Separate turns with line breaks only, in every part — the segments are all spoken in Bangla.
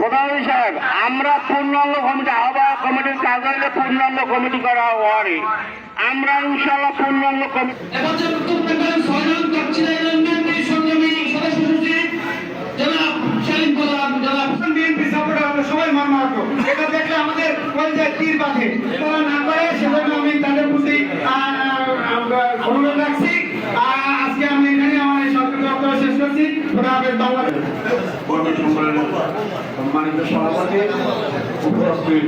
প্রধান সাহেব আমরা পূর্ণাঙ্গ কমিটি আহ্বায়ক কমিটির কাজ হলে পূর্ণাঙ্গ কমিটি করা হয় আমরা ইনশাল্লাহ পূর্ণাঙ্গ কমিটি
এটা দেখলে আমাদের কলজায় তীর বাঁধে। তারা না করে সেজন্য আমি তাদের প্রতি আমরা অনুরোধ রাখছি। আর আজকে আমি এখানে আমার সরকারি শেষ করছি। হাফেজ বাংলাদেশ।
সম্মানিত সভাপতি উপস্থিত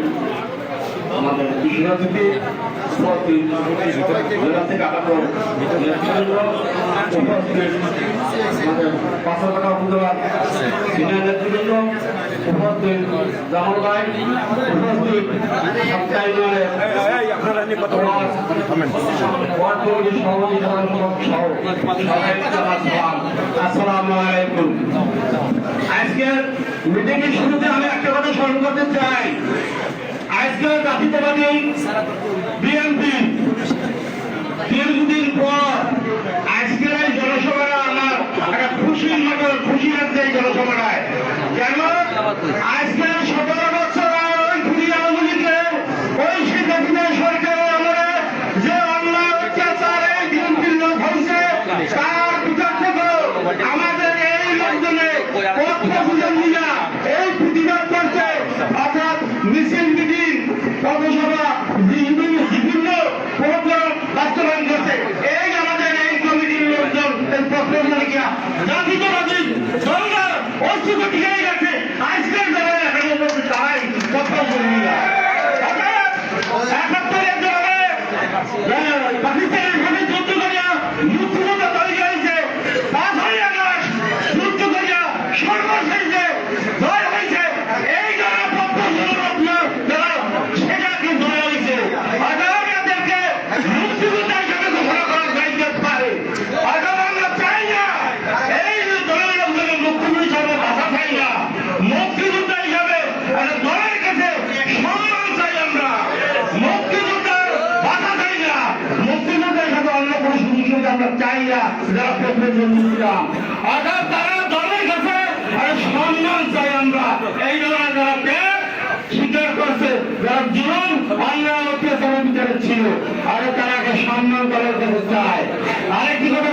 আমাদের কৃষি ইউনিয়নের ওয়ার্ড কমিটির সভাপতি সহ সবাইকে আমার সালাম। আসসালামু আলাইকুম আজকের মিটিং শুরুতে আমি একটা কথা স্মরণ করতে চাই। আজকের জাতীয়তাবাদী অর্থাৎ আমরা চাই না যারা প্রতিযোগিতাম অর্থাৎ তারা দলের কাছে সম্মান চাই আমরা। এই ধরনের যারা স্বীকার করছে যারা জীবন অন্যায় অত্যাচারের ভিতরে ছিল, আরে তারা সম্মান দলের কাছে চায়। আরেকটি কথা